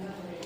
Thank you.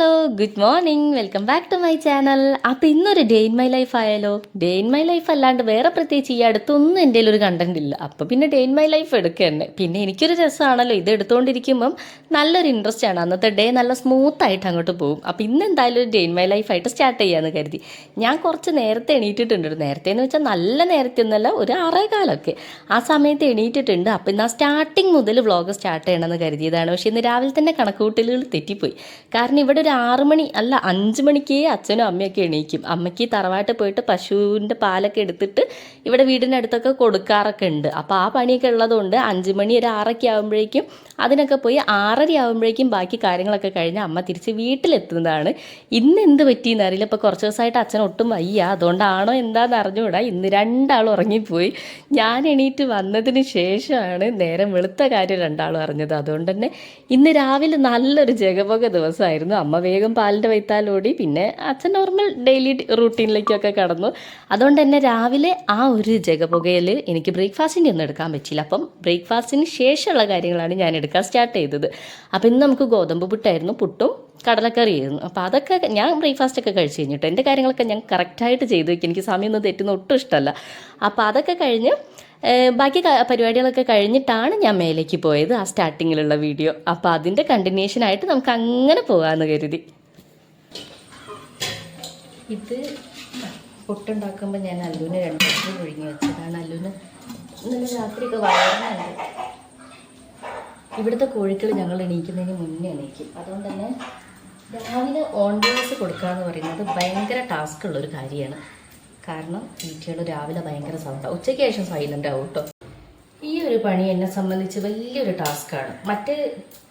Hello good morning welcome back to my channel അപ്പം ഇന്നൊരു day in my life ആയാലോ? Day in my life അല്ലാണ്ട് വേറെ പ്രത്യേകിച്ച് ഈ അടുത്തൊന്നും എന്റെ ഒരു കണ്ടന്റ് ഇല്ല. അപ്പം പിന്നെ ഡേ ഇൻ മൈ ലൈഫ് എടുക്കുക പിന്നെ എനിക്കൊരു രസമാണല്ലോ ഇത് എടുത്തുകൊണ്ടിരിക്കുമ്പം നല്ലൊരു ഇൻട്രസ്റ്റ് ആണ്. അന്നത്തെ ഡേ നല്ല സ്മൂത്ത് ആയിട്ട് അങ്ങോട്ട് പോകും. അപ്പം ഇന്ന് എന്തായാലും ഒരു ഡേ ഇൻ മൈ ലൈഫ് ആയിട്ട് സ്റ്റാർട്ട് ചെയ്യാന്ന് കരുതി. ഞാൻ കുറച്ച് നേരത്തെ എണീറ്റിട്ടുണ്ട് നേരത്തെ എന്ന് വെച്ചാൽ നല്ല നേരത്തെ ഒന്നല്ല ഒരു ആറേ കാലമൊക്കെ ആ സമയത്ത് എണീറ്റിട്ടുണ്ട്. അപ്പം ഇന്ന് ആ സ്റ്റാർട്ടിങ് മുതൽ വ്ളോഗ് സ്റ്റാർട്ട് ചെയ്യണമെന്ന് കരുതിയതാണ്. പക്ഷേ ഇന്ന് രാവിലെ തന്നെ കണക്കുകൂട്ടലുകൾ തെറ്റിപ്പോയി. കാരണം ഇവിടെ ഒരു ആറ് മണി അല്ല അഞ്ച് മണിക്ക് അച്ഛനും അമ്മയൊക്കെ എണീക്കും. അമ്മയ്ക്ക് തറവാട്ട് പോയിട്ട് പശുവിന്റെ പാലൊക്കെ എടുത്തിട്ട് ഇവിടെ വീടിനടുത്തൊക്കെ കൊടുക്കാറൊക്കെ ഉണ്ട്. അപ്പോൾ ആ പണിയൊക്കെ ഉള്ളതുകൊണ്ട് അഞ്ച് മണി ഒരു ആറൊക്കെ ആകുമ്പോഴേക്കും അതിനൊക്കെ പോയി ആറര ആകുമ്പോഴേക്കും ബാക്കി കാര്യങ്ങളൊക്കെ കഴിഞ്ഞ് അമ്മ തിരിച്ച് വീട്ടിലെത്തുന്നതാണ്. ഇന്ന് എന്ത് പറ്റിയെന്ന് അറിയില്ല. ഇപ്പോൾ കുറച്ച് ദിവസമായിട്ട് അച്ഛൻ ഒട്ടും വയ്യ. അതുകൊണ്ടാണോ എന്താണെന്ന് അറിഞ്ഞുകൂടാ. ഇന്ന് രണ്ടാൾ ഉറങ്ങിപ്പോയി. ഞാൻ എണീറ്റ് വന്നതിന് ശേഷമാണ് നേരം വെളുത്ത കാര്യം രണ്ടാളും അറിഞ്ഞത്. അതുകൊണ്ട് തന്നെ ഇന്ന് രാവിലെ നല്ലൊരു ജഗപൊക ദിവസമായിരുന്നു അമ്മ വേഗം പാലിന്റെ വൈത്താലോടി പിന്നെ അച്ഛൻ നോർമൽ ഡെയിലി റൂട്ടീനിലേക്കൊക്കെ കടന്നു. അതുകൊണ്ട് തന്നെ രാവിലെ ആ ഒരു ജഗപുകയിൽ എനിക്ക് ബ്രേക്ക്ഫാസ്റ്റിന്റെ ഒന്നും എടുക്കാൻ പറ്റിയില്ല. അപ്പം ബ്രേക്ക്ഫാസ്റ്റിന് ശേഷമുള്ള കാര്യങ്ങളാണ് ഞാൻ എടുക്കാൻ സ്റ്റാർട്ട് ചെയ്തത്. അപ്പം ഇന്ന് നമുക്ക് ഗോതമ്പ് പുട്ടായിരുന്നു പുട്ടും കടലക്കറിയായിരുന്നു. അപ്പോൾ അതൊക്കെ ഞാൻ ബ്രേക്ക്ഫാസ്റ്റ് ഒക്കെ കഴിച്ച് കഴിഞ്ഞിട്ട് എന്റെ കാര്യങ്ങളൊക്കെ ഞാൻ കറക്റ്റായിട്ട് ചെയ്തു വയ്ക്കും എനിക്ക് സമയമൊന്നും തെറ്റുന്ന ഒട്ടും ഇഷ്ടമല്ല. അപ്പോൾ അതൊക്കെ കഴിഞ്ഞ് ബാക്കി പരിപാടികളൊക്കെ കഴിഞ്ഞിട്ടാണ് ഞാൻ മേലേക്ക് പോയത് ആ സ്റ്റാർട്ടിങ്ങിലുള്ള വീഡിയോ. അപ്പോൾ അതിന്റെ കണ്ടിന്യൂഷൻ ആയിട്ട് നമുക്ക് അങ്ങനെ പോകാമെന്ന് കരുതി. ഇത് പൊട്ടുണ്ടാക്കുമ്പോൾ ഞാൻ അല്ലുവിന് രണ്ട് ദിവസം ഒഴുകി വെച്ചതാണ്. അല്ലുവിന് ഇന്നലെ രാത്രിയൊക്കെ വയറുന്നുണ്ട് ഇവിടുത്തെ കോഴിക്കൾ ഞങ്ങൾ എണീക്കുന്നതിന് മുന്നേ എണീക്കും. അതുകൊണ്ട് തന്നെ രാവിലെ ഓൺ ഡേസ് കൊടുക്കുക എന്ന് പറയുന്നത് ഭയങ്കര ടാസ്ക് ഉള്ള ഒരു കാര്യമാണ്. കാരണം ഈറ്റകൾ രാവിലെ ഭയങ്കര സൗണ്ടാണ് ഉച്ചയ്ക്ക് ശേഷം സൈലന്റ് ആവും കേട്ടോ ഈ ഒരു പണി എന്നെ സംബന്ധിച്ച് വലിയൊരു ടാസ്ക്കാണ് മറ്റേ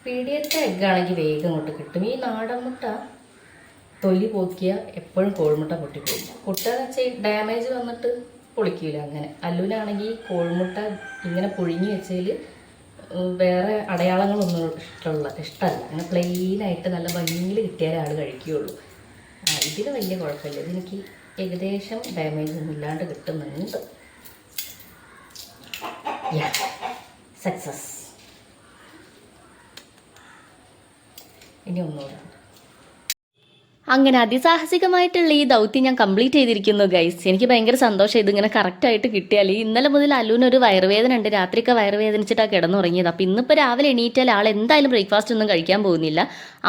പീഡിയത്തെ എഗ്ഗാണെങ്കിൽ വേഗം കൊണ്ട് കിട്ടും. ഈ നാടൻ മുട്ട തൊലി പോക്കിയ എപ്പോഴും കോഴിമുട്ട പൊട്ടിപ്പോയി പൊട്ടാന്ന് വെച്ചാൽ ഡാമേജ് വന്നിട്ട് പൊളിക്കില്ല അങ്ങനെ. അല്ലുവിനാണെങ്കിൽ കോഴിമുട്ട ഇങ്ങനെ പുഴുങ്ങി വെച്ചതിൽ വേറെ അടയാളങ്ങളൊന്നും ഇഷ്ടമുള്ള ഇഷ്ടമല്ല അങ്ങനെ പ്ലെയിനായിട്ട് നല്ല ഭംഗിയിൽ കിട്ടിയാലേ ആൾ കഴിക്കുകയുള്ളൂ. ഇതിന് വലിയ കുഴപ്പമില്ല. ഇതെനിക്ക് ഏകദേശം ഡാമേജ് ഒന്നും ഇല്ലാണ്ട് കിട്ടുന്നുണ്ട്. സക്സസ് ഇനി ഒന്നുകൂടെ. അങ്ങനെ അതിസാഹസികമായിട്ടുള്ള ഈ ദൗത്യം ഞാൻ കംപ്ലീറ്റ് ചെയ്തിരിക്കുന്നു ഗൈസ് എനിക്ക് ഭയങ്കര സന്തോഷം. ഇതിങ്ങനെ കറക്റ്റായിട്ട് കിട്ടിയാൽ ഇന്നലെ മുതൽ അലൂന് ഒരു വയറുവേദന ഉണ്ട്. രാത്രിയൊക്കെ വയറുവേദനിച്ചിട്ടാണ് കിടന്നുറങ്ങിയത്. അപ്പോൾ ഇന്നിപ്പോൾ രാവിലെ എണീറ്റാൽ ആൾ എന്തായാലും ബ്രേക്ക്ഫാസ്റ്റ് ഒന്നും കഴിക്കാൻ പോകുന്നില്ല.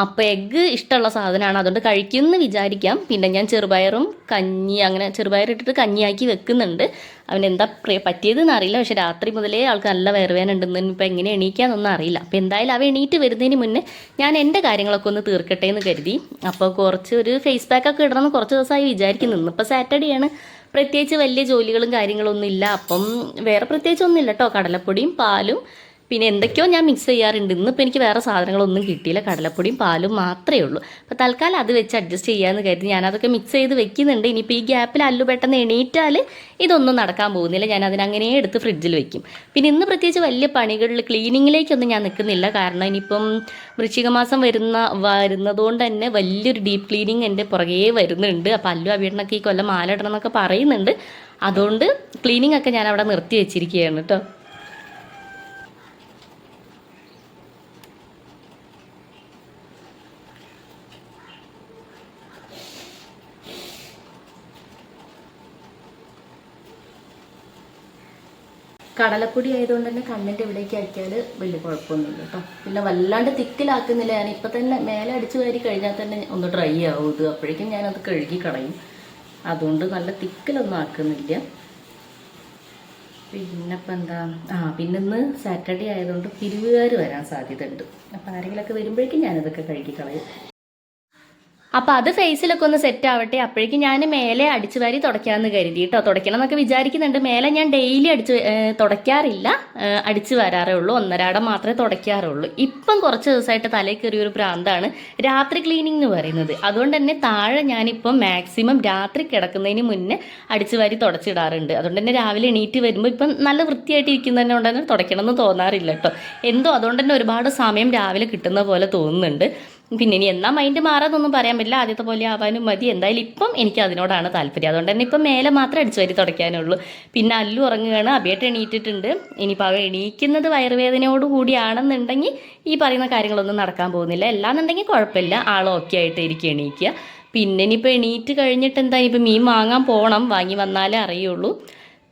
അപ്പോൾ എഗ്ഗ് ഇഷ്ടമുള്ള സാധനമാണ്. അതുകൊണ്ട് കഴിക്കുമെന്ന് വിചാരിക്കാം. പിന്നെ ഞാൻ ചെറുപയറും കഞ്ഞി അങ്ങനെ ചെറുപയർ ഇട്ടിട്ട് കഞ്ഞിയാക്കി വെക്കുന്നുണ്ട്. അവൻ എന്താ പറ്റിയതെന്ന് അറിയില്ല. പക്ഷെ രാത്രി മുതലേ ആൾക്ക് നല്ല വയറുവേദന ഉണ്ടെന്ന് ഇപ്പം എങ്ങനെ എണീക്കാന്നൊന്നും അറിയില്ല. അപ്പോൾ എന്തായാലും അവ എണീറ്റ് വരുന്നതിന് മുന്നേ ഞാൻ എന്റെ കാര്യങ്ങളൊക്കെ ഒന്ന് തീർക്കട്ടെ എന്ന് കരുതി. അപ്പോൾ കുറച്ച് ഒരു ഫേസ് പാക്ക് ഒക്കെ ഇടണമെന്ന് കുറച്ച് ദിവസമായി വിചാരിക്കുന്നു. ഇന്നിപ്പോൾ സാറ്റർഡേ ആണ്. പ്രത്യേകിച്ച് വലിയ ജോലികളും കാര്യങ്ങളൊന്നും ഇല്ല. അപ്പം വേറെ പ്രത്യേകിച്ച് ഒന്നുമില്ല കേട്ടോ കടലപ്പൊടിയും പാലും പിന്നെ എന്തൊക്കെയോ ഞാൻ മിക്സ് ചെയ്യാറുണ്ട്. ഇന്നിപ്പോൾ എനിക്ക് വേറെ സാധനങ്ങളൊന്നും കിട്ടിയില്ല. കടലപ്പൊടിയും പാലും മാത്രമേ ഉള്ളൂ. അപ്പോൾ തൽക്കാലം അത് വെച്ച് അഡ്ജസ്റ്റ് ചെയ്യാമെന്ന് കരുതി ഞാനതൊക്കെ മിക്സ് ചെയ്ത് വെക്കുന്നുണ്ട്. ഇനിയിപ്പോൾ ഈ ഗ്യാപ്പിൽ അല്ലു പെട്ടെന്ന് എണീറ്റാൽ ഇതൊന്നും നടക്കാൻ പോകുന്നില്ല. ഞാൻ അതിനങ്ങനെ എടുത്ത് ഫ്രിഡ്ജിൽ വെക്കും. പിന്നെ ഇന്ന് പ്രത്യേകിച്ച് വലിയ പണികളിൽ ക്ലീനിങ്ങിലേക്കൊന്നും ഞാൻ നിൽക്കുന്നില്ല കാരണം ഇനിയിപ്പം വൃശ്ചിക മാസം വരുന്ന വരുന്നതുകൊണ്ട് തന്നെ വലിയൊരു ഡീപ്പ് ക്ലീനിങ് എന്റെ പുറകെ വരുന്നുണ്ട്. അപ്പോൾ അല്ലു അവിടനൊക്കെ ഈ കൊല്ലം മാല ഇടണം എന്നൊക്കെ പറയുന്നുണ്ട്. അതുകൊണ്ട് ക്ലീനിങ് ഒക്കെ ഞാൻ അവിടെ നിർത്തി വെച്ചിരിക്കുകയാണ് കേട്ടോ കടലപ്പൊടി ആയതുകൊണ്ട് തന്നെ കണ്ണിന്റെ ഇവിടേക്ക് ആക്കിയാൽ വലിയ കുഴപ്പമൊന്നുമില്ല കേട്ടോ. പിന്നെ വല്ലാണ്ട് തിക്കിലാക്കുന്നില്ല. ഞാൻ ഇപ്പം തന്നെ മേലെ അടിച്ചു കയറി കഴിഞ്ഞാൽ തന്നെ ഒന്ന് ഡ്രൈ ആവും. ഇത് ഞാൻ അത് കഴുകി കളയും. അതുകൊണ്ട് നല്ല തിക്കിലൊന്നും ആക്കുന്നില്ല. പിന്നെ എന്താ? ആ പിന്നെ ഇന്ന് സാറ്റർഡേ ആയതുകൊണ്ട് പിരിവുകാർ വരാൻ സാധ്യത ഉണ്ട് അപ്പം ആരെങ്കിലുമൊക്കെ വരുമ്പോഴേക്കും ഞാനതൊക്കെ കഴുകി കളയും. അപ്പൊ അത് ഫേസിലൊക്കെ ഒന്ന് സെറ്റ് ആവട്ടെ. അപ്പോഴേക്കും ഞാൻ മേലെ അടിച്ചു വാരി തുടയ്ക്കാന്ന് കരുതി കേട്ടോ തുടയ്ക്കണം എന്നൊക്കെ വിചാരിക്കുന്നുണ്ട്. മേലെ ഞാൻ ഡെയിലി അടിച്ച് തുടയ്ക്കാറില്ല. അടിച്ചു വരാറേ ഉള്ളൂ. ഒന്നരാടം മാത്രമേ തുടയ്ക്കാറുള്ളൂ. ഇപ്പം കുറച്ച് ദിവസമായിട്ട് തലയിൽ കയറിയ ഒരു ഭ്രാന്താണ് രാത്രി ക്ലീനിങ് എന്ന് പറയുന്നത്. അതുകൊണ്ട് തന്നെ താഴെ ഞാനിപ്പം മാക്സിമം രാത്രി കിടക്കുന്നതിന് മുന്നേ അടിച്ചു വാരി തുടച്ചിടാറുണ്ട്. അതുകൊണ്ട് തന്നെ രാവിലെ എണീറ്റ് വരുമ്പോൾ ഇപ്പം നല്ല വൃത്തിയായിട്ട് ഇരിക്കുന്നതിനെ കൊണ്ട് തന്നെ തുടയ്ക്കണം എന്ന് തോന്നാറില്ല കേട്ടോ എന്തോ അതുകൊണ്ട് തന്നെ ഒരുപാട് സമയം രാവിലെ കിട്ടുന്ന പോലെ തോന്നുന്നുണ്ട്. പിന്നെ ഇനി എന്നാ മൈൻഡ് മാറാതൊന്നും പറയാൻ പറ്റില്ല. ആദ്യത്തെ പോലെ ആവാനും മതി. എന്തായാലും ഇപ്പം എനിക്ക് അതിനോടാണ് താല്പര്യം. അതുകൊണ്ട് തന്നെ ഇപ്പം മേലെ മാത്രം അടിച്ചു വരി തുടയ്ക്കാനുള്ളൂ. പിന്നെ അല്ലു ഉറങ്ങുകയാണ്. അഭിയായിട്ട് എണീറ്റിട്ടുണ്ട്. ഇനിയിപ്പോൾ അവ എണീക്കുന്നത് വയറുവേദനയോട് കൂടിയാണെന്നുണ്ടെങ്കിൽ ഈ പറയുന്ന കാര്യങ്ങളൊന്നും നടക്കാൻ പോകുന്നില്ല. എല്ലാന്നുണ്ടെങ്കിൽ കുഴപ്പമില്ല. ആൾ ഓക്കെ ആയിട്ട് ഇരിക്കും എണീക്കുക. പിന്നെ ഇനിയിപ്പോൾ എണീറ്റ് കഴിഞ്ഞിട്ട് എന്താ ഇപ്പം മീൻ വാങ്ങാൻ പോകണം വാങ്ങി വന്നാലേ അറിയുള്ളൂ.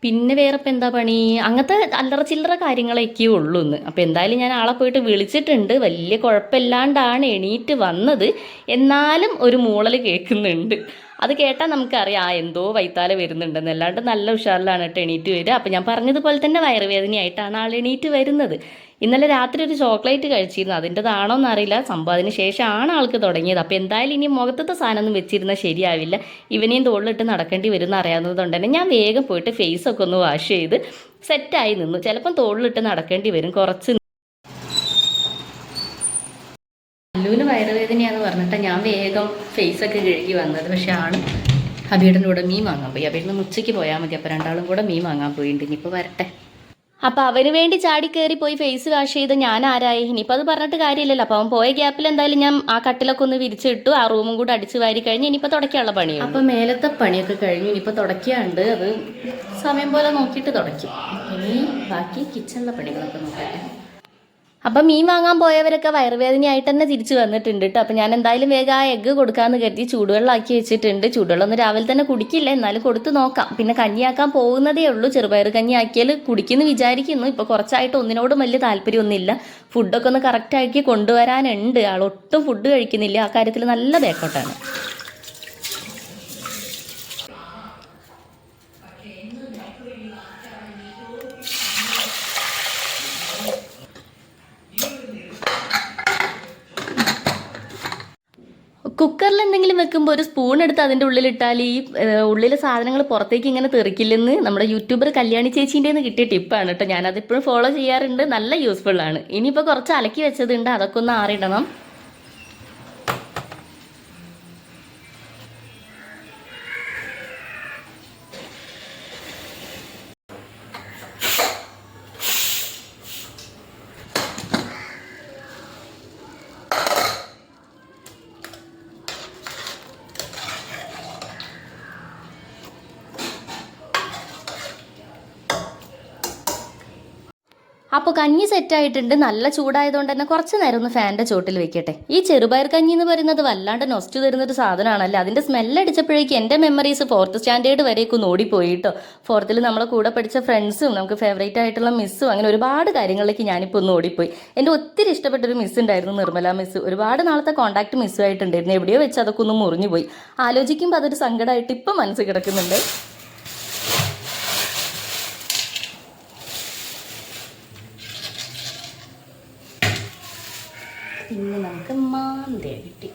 പിന്നെ വേറെ ഇപ്പം എന്താ പണി? അങ്ങനത്തെ അല്ലറ ചില്ലറ കാര്യങ്ങളൊക്കെ ഉള്ളൂ എന്ന് അപ്പം എന്തായാലും ഞാൻ ആളെ പോയിട്ട് വിളിച്ചിട്ടുണ്ട്. വലിയ കുഴപ്പമില്ലാണ്ടാണ് എണീറ്റ് വന്നത്. എന്നാലും ഒരു മൂളൽ കേൾക്കുന്നുണ്ട്. അത് കേട്ടാൽ നമുക്കറിയാം ആ എന്തോ വൈത്താല വരുന്നുണ്ടെന്ന്. അല്ലാണ്ട് നല്ല ഉഷാറിലാണ് കേട്ടോ എണീറ്റ് വരിക. അപ്പം ഞാൻ പറഞ്ഞതുപോലെ തന്നെ വയറുവേദനയായിട്ടാണ് ആൾ എണീറ്റ് വരുന്നത്. ഇന്നലെ രാത്രി ഒരു ചോക്ലേറ്റ് കഴിച്ചിരുന്നു. അതിന്റെതാണോ എന്നറിയില്ല. സംഭവം അതിന് ശേഷമാണ് ആൾക്ക് തുടങ്ങിയത്. അപ്പോൾ എന്തായാലും ഇനി മുഖത്തത്തെ സാധനം ഒന്നും വെച്ചിരുന്നാൽ ശരിയാവില്ല. ഇവനെയും തോളിലിട്ട് നടക്കേണ്ടി വരും അറിയാവുന്നതുകൊണ്ട് അറിയാവുന്നത് തന്നെ ഞാൻ വേഗം പോയിട്ട് ഫേസൊക്കെ ഒന്ന് വാഷ് ചെയ്ത് സെറ്റായി നിന്നു. ചിലപ്പം തോളിലിട്ട് നടക്കേണ്ടി വരും. കുറച്ച് അല്ലുവിന് വയറുവേദനയാന്ന് പറഞ്ഞിട്ട് ഞാൻ വേഗം ഫേസ് ഒക്കെ കഴുകി വന്നത്. പക്ഷെ ആണ് അബിയുടെ കൂടെ മീൻ വാങ്ങാൻ പോയി. അബിയുടെ ഉച്ചയ്ക്ക് പോയാൽ മതി. അപ്പോൾ രണ്ടാളും കൂടെ മീൻ വാങ്ങാൻ പോയിട്ടുണ്ട്. ഇനിയിപ്പോൾ വരട്ടെ. അപ്പം അവന് വേണ്ടി ചാടി കയറി പോയി ഫേസ് വാഷ് ചെയ്ത് ഞാൻ ആരായി? ഇനിയിപ്പോൾ അത് പറഞ്ഞിട്ട് കാര്യമില്ലല്ലോ. അപ്പോൾ അവൻ പോയ ഗ്യാപ്പിൽ എന്തായാലും ഞാൻ ആ കട്ടിലൊക്കെ ഒന്ന് വിരിച്ചിട്ടു ആ റൂമും കൂടെ അടിച്ച് വാരി കഴിഞ്ഞ് ഇനിയിപ്പോൾ തുടക്കാനുള്ള പണിയാണ്. അപ്പോൾ മേലത്തെ പണിയൊക്കെ കഴിഞ്ഞു. ഇനിയിപ്പോൾ തുടക്കിയാണ്ട് അത് സമയം പോലെ നോക്കിയിട്ട് തുടയ്ക്കും. ഇനി ബാക്കി കിച്ചണിലെ പണികളൊക്കെ നോക്കട്ടെ. അപ്പം മീൻ വാങ്ങാൻ പോയവരൊക്കെ വയറുവേദനയായിട്ട് തന്നെ തിരിച്ചു വന്നിട്ടുണ്ട് കേട്ടോ അപ്പം ഞാൻ എന്തായാലും വേഗം ആ എഗ്ഗ് കൊടുക്കാമെന്ന് കരുതി ചൂടുവെള്ളമാക്കി വെച്ചിട്ടുണ്ട്. ചൂടുവെള്ളം ഒന്ന് രാവിലെ തന്നെ കുടിക്കില്ല എന്നാലും കൊടുത്ത് നോക്കാം. പിന്നെ കഞ്ഞിയാക്കാൻ പോകുന്നതേ ഉള്ളൂ. ചെറുപയർ കഞ്ഞി ആക്കിയാൽ കുടിക്കുമെന്ന് വിചാരിക്കുന്നു. ഇപ്പോൾ കുറച്ചായിട്ട് ഒന്നിനോടും വലിയ താല്പര്യമൊന്നുമില്ല. ഫുഡൊക്കെ ഒന്ന് കറക്റ്റാക്കി കൊണ്ടുവരാനുണ്ട്. ആളൊട്ടും ഫുഡ് കഴിക്കുന്നില്ല. ആ കാര്യത്തിൽ നല്ല ബേക്കോട്ടാണ്. വെക്കുമ്പോൾ ഒരു സ്പൂൺ എടുത്ത് അതിന്റെ ഉള്ളിലിട്ടാൽ ഈ ഉള്ളിലെ സാധനങ്ങൾ പുറത്തേക്ക് ഇങ്ങനെ തെറിക്കില്ലെന്ന് നമ്മുടെ യൂട്യൂബർ കല്യാണി ചേച്ചീന്റെ നിന്ന് കിട്ടിയ ടിപ്പാണ് കേട്ടോ ഞാനതിപ്പോഴും ഫോളോ ചെയ്യാറുണ്ട്. നല്ല യൂസ്ഫുൾ ആണ്. ഇനിയിപ്പോൾ കുറച്ച് അലക്കി വെച്ചതുണ്ട്. അതൊക്കെ ഒന്ന് ആറിടണം. അപ്പോൾ കഞ്ഞി സെറ്റായിട്ടുണ്ട് നല്ല ചൂടായതുകൊണ്ട് തന്നെ കുറച്ച് നേരം ഒന്ന് ഫാന്റെ ചോട്ടിൽ വെക്കട്ടെ. ഈ ചെറുപയർ കഞ്ഞി എന്ന് പറയുന്നത് വല്ലാണ്ട് നൊസ്റ്റ് തരുന്നൊരു സാധനമാണല്ലോ അതിന്റെ സ്മെല്ലടിച്ചപ്പോഴേക്കും എന്റെ മെമ്മറീസ് ഫോർത്ത് സ്റ്റാൻഡേർഡ് വരെയൊക്കെ ഓടിപ്പോയി കേട്ടോ. ഫോർത്തിൽ നമ്മളെ കൂടെ പഠിച്ച ഫ്രണ്ട്സും നമുക്ക് ഫേവറേറ്റ് ആയിട്ടുള്ള മിസ്സും അങ്ങനെ ഒരുപാട് കാര്യങ്ങളിലേക്ക് ഞാനിപ്പോൾ ഒന്ന് ഓടിപ്പോയി. എന്റെ ഒത്തിരി ഇഷ്ടപ്പെട്ട ഒരു മിസ് ഉണ്ടായിരുന്നു നിർമ്മല മിസ് ഒരുപാട് നാളത്തെ കോൺടാക്ട് മിസ്സുമായിട്ടുണ്ടായിരുന്നു എവിടെയോ വെച്ച് അതൊക്കെ ഒന്ന് മുറിഞ്ഞു പോയി ആലോചിക്കുമ്പോൾ അതൊരു സങ്കടമായിട്ട് ഇപ്പം മനസ്സ് കിടക്കുന്നുണ്ട്. ഇന്ന് നമുക്ക് മാന്തേ കിട്ടി.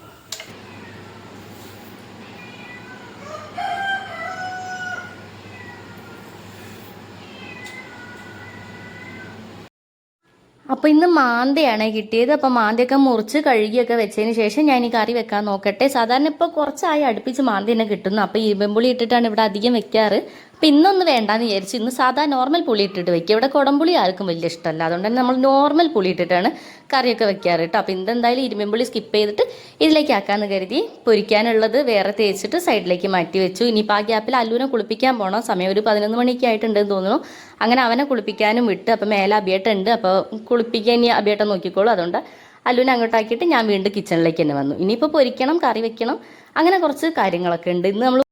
അപ്പോൾ ഇന്ന് മാന്തയാണ് കിട്ടിയത്. അപ്പോൾ മാന്തയൊക്കെ മുറിച്ച് കഴുകിയൊക്കെ വെച്ചതിന് ശേഷം ഞാൻ ഈ കറി വെക്കാൻ നോക്കട്ടെ. സാധാരണ ഇപ്പോൾ കുറച്ചായി അടുപ്പിച്ച് മാന്തി തന്നെ കിട്ടുന്നു. അപ്പോൾ ഇരുമ്പുളി ഇട്ടിട്ടാണ് ഇവിടെ അധികം വെക്കാറ്. അപ്പോൾ ഇന്നൊന്ന് വേണ്ടാന്ന് വിചാരിച്ചു ഇന്ന് സാധാ നോർമൽ പുളി ഇട്ടിട്ട് വെക്കുക ഇവിടെ കുടംപുളി ആർക്കും വലിയ ഇഷ്ടമല്ല. അതുകൊണ്ട് തന്നെ നമ്മൾ നോർമൽ പുളി ഇട്ടിട്ടാണ് കറിയൊക്കെ വെക്കാറ് കേട്ടോ അപ്പോൾ ഇതെന്തായാലും ഇരുമ്പുള്ളി സ്കിപ്പ് ചെയ്തിട്ട് ഇതിലേക്ക് ആക്കാമെന്ന് കരുതി പൊരിക്കാനുള്ളത് വേറെ തേച്ചിട്ട് സൈഡിലേക്ക് മാറ്റി വെച്ചു. ഇനിയിപ്പോൾ ആ ഗ്യാപ്പിൽ അല്ലുവിനെ കുളിപ്പിക്കാൻ പോകണം സമയം ഒരു പതിനൊന്ന് മണിയൊക്കെ ആയിട്ടുണ്ടെന്ന് തോന്നുന്നു. അങ്ങനെ അവനെ കുളിപ്പിക്കാനും വിട്ട് അപ്പോൾ മേലെ അബിയേട്ടുണ്ട് അപ്പോൾ കുളിപ്പിക്കാൻ ഇനി അബിയേട്ടൻ നോക്കിക്കോളൂ. അതുകൊണ്ട് അല്ലുവിനെ അങ്ങോട്ടാക്കിയിട്ട് ഞാൻ വീണ്ടും കിച്ചണിലേക്ക് തന്നെ വന്നു. ഇനിയിപ്പോൾ പൊരിക്കണം കറി വെക്കണം അങ്ങനെ കുറച്ച് കാര്യങ്ങളൊക്കെ ഉണ്ട്. ഇന്ന് നമ്മൾ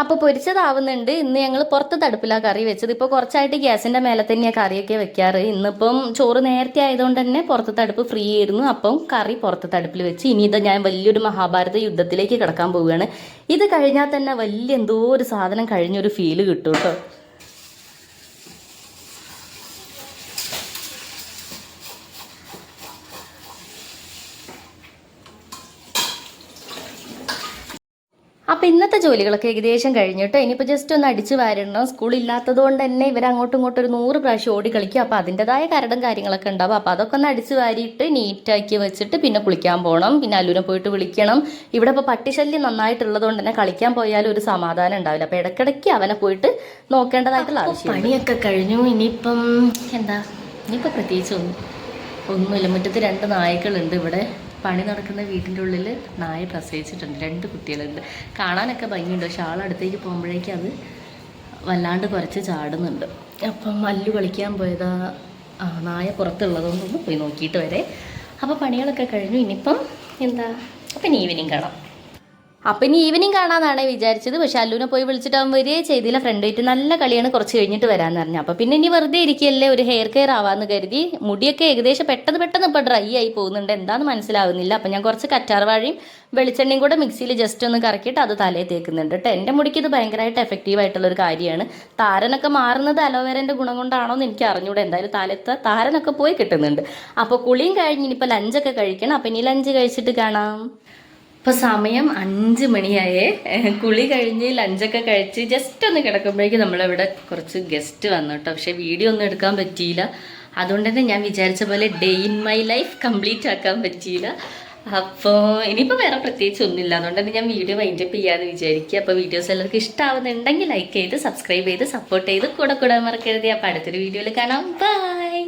അപ്പോൾ പൊരിച്ചതാവുന്നുണ്ട്. ഇന്ന് ഞങ്ങൾ പുറത്ത് തടുപ്പിലാണ് കറി വെച്ചത്. ഇപ്പോൾ കുറച്ചായിട്ട് ഗ്യാസിന്റെ മേലെ തന്നെയാണ് കറിയൊക്കെ വെക്കാറ്. ഇന്നിപ്പം ചോറ് നേരത്തെ ആയതുകൊണ്ട് തന്നെ പുറത്ത് തടുപ്പ് ഫ്രീ ആയിരുന്നു. അപ്പം കറി പുറത്ത് തടുപ്പിൽ വെച്ച് ഇനി ഇത് ഞാൻ വലിയൊരു മഹാഭാരത യുദ്ധത്തിലേക്ക് കിടക്കാൻ പോവുകയാണ്. ഇത് കഴിഞ്ഞാൽ തന്നെ വലിയ എന്തോ ഒരു സാധനം കഴിഞ്ഞൊരു ഫീൽ കിട്ടും കേട്ടോ. അപ്പോൾ ഇന്നത്തെ ജോലികളൊക്കെ ഏകദേശം കഴിഞ്ഞിട്ട് ഇനിയിപ്പോൾ ജസ്റ്റ് ഒന്ന് അടിച്ച് വാരണം. സ്കൂളില്ലാത്തത് കൊണ്ട് തന്നെ ഇവർ അങ്ങോട്ടും ഇങ്ങോട്ടും ഒരു നൂറ് പ്രാവശ്യം ഓടി കളിക്കും. അപ്പോൾ അതിന്റെതായ കരടും കാര്യങ്ങളൊക്കെ ഉണ്ടാവും. അപ്പോൾ അതൊക്കെ ഒന്ന് അടിച്ചു വാരിയിട്ട് നീറ്റാക്കി വെച്ചിട്ട് പിന്നെ കുളിക്കാൻ പോകണം പിന്നെ അല്ലൂനെ പോയിട്ട് വിളിക്കണം. ഇവിടെ ഇപ്പോൾ പട്ടിശല്യം നന്നായിട്ടുള്ളത് കൊണ്ട് തന്നെ കളിക്കാൻ പോയാലും ഒരു സമാധാനം ഉണ്ടാവില്ല. അപ്പോൾ ഇടയ്ക്കിടയ്ക്ക് അവനെ പോയിട്ട് നോക്കേണ്ടതായിട്ടുള്ള ആവശ്യം പണിയൊക്കെ കഴിഞ്ഞു. ഇനിയിപ്പം എന്താ? ഇനിയിപ്പോൾ പ്രത്യേകിച്ച് ഒന്നും ഒന്നുമില്ല. മുറ്റത്ത് രണ്ട് നായ്ക്കളുണ്ട് ഇവിടെ. പണി നടക്കുന്ന വീട്ടിന്റെ ഉള്ളിൽ നായ പ്രസവിച്ചിട്ടുണ്ട്. രണ്ട് കുട്ടികളുണ്ട്. കാണാനൊക്കെ ഭംഗിയുണ്ട്. പക്ഷെ ആളടുത്തേക്ക് പോകുമ്പോഴേക്കും അത് വല്ലാണ്ട് കുറച്ച് ചാടുന്നുണ്ട്. അപ്പം മല്ലു കളിക്കാൻ പോയതാ നായ പുറത്തുള്ളതുകൊണ്ടൊന്ന് പോയി നോക്കിയിട്ട് വരെ. അപ്പോൾ പണികളൊക്കെ കഴിഞ്ഞു. ഇനിയിപ്പം എന്താ? അപ്പം ഈവനിങ് കാണാം. അപ്പം ഇനി ഈവനിങ് കാണാന്നാണ് വിചാരിച്ചത്. പക്ഷെ അല്ലുവിനെ പോയി വിളിച്ചിട്ട് അവൻ വരികയെ ചെയ്തില്ല. ഫ്രണ്ട് ആയിട്ട് നല്ല കളിയാണ് കുറച്ച് കഴിഞ്ഞിട്ട് വരാന്ന് പറഞ്ഞു. അപ്പൊ പിന്നെ ഇനി വെറുതെ ഇരിക്കുകയല്ലേ ഒരു ഹെയർ കെയർ ആവാന്ന് കരുതി. മുടിയൊക്കെ ഏകദേശം പെട്ടെന്ന് പെട്ടെന്ന് ഇപ്പൊ ഡ്രൈ ആയി പോകുന്നുണ്ട്. എന്താന്ന് മനസ്സിലാവുന്നില്ല. അപ്പം ഞാൻ കുറച്ച് കറ്റാർ വാഴയും വെളിച്ചെണ്ണയും കൂടെ മിക്സിയിൽ ജസ്റ്റ് ഒന്ന് കറക്കിയിട്ട് അത് തലയിൽ തേക്കുന്നുണ്ട് കേട്ടോ എന്റെ മുടിക്ക് ഇത് ഭയങ്കരമായിട്ട് എഫക്റ്റീവ് ആയിട്ടുള്ള ഒരു കാര്യമാണ്. താരനൊക്കെ മാറുന്നത് അലോവേരന്റെ ഗുണം കൊണ്ടാണോ എന്ന് എനിക്ക് അറിഞ്ഞൂടെ. എന്തായാലും തലത്ത് താരനൊക്കെ പോയി കിട്ടുന്നുണ്ട്. അപ്പോൾ കുളിയും കഴിഞ്ഞ് ഇനിയിപ്പോൾ ലഞ്ചൊക്കെ കഴിക്കണം. അപ്പം ഇനി ലഞ്ച് കഴിച്ചിട്ട് കാണാം. ഇപ്പൊ സമയം അഞ്ച് മണിയായേ. കുളി കഴിഞ്ഞ് ലഞ്ചൊക്കെ കഴിച്ച് ജസ്റ്റ് ഒന്ന് കിടക്കുമ്പോഴേക്കും നമ്മളിവിടെ കുറച്ച് ഗസ്റ്റ് വന്നു കേട്ടോ. പക്ഷെ വീഡിയോ ഒന്നും എടുക്കാൻ പറ്റിയില്ല. അതുകൊണ്ട് തന്നെ ഞാൻ വിചാരിച്ച പോലെ day in my life complete ആക്കാൻ പറ്റിയില്ല. അപ്പോൾ ഇനിയിപ്പോൾ വേറെ പ്രത്യേകിച്ച് ഒന്നുമില്ല. അതുകൊണ്ട് തന്നെ ഞാൻ വീഡിയോ വൈൻഡ് അപ്പ് ചെയ്യാമെന്ന് വിചാരിക്കുക. അപ്പോൾ വീഡിയോസ് എല്ലാവർക്കും ഇഷ്ടമാവുന്നുണ്ടെങ്കിൽ ലൈക്ക് ചെയ്ത് സബ്സ്ക്രൈബ് ചെയ്ത് സപ്പോർട്ട് ചെയ്ത് കൂടെ കൂടെ മറക്കരുത്. അപ്പോൾ അടുത്തൊരു വീഡിയോയിൽ കാണാം. ബൈ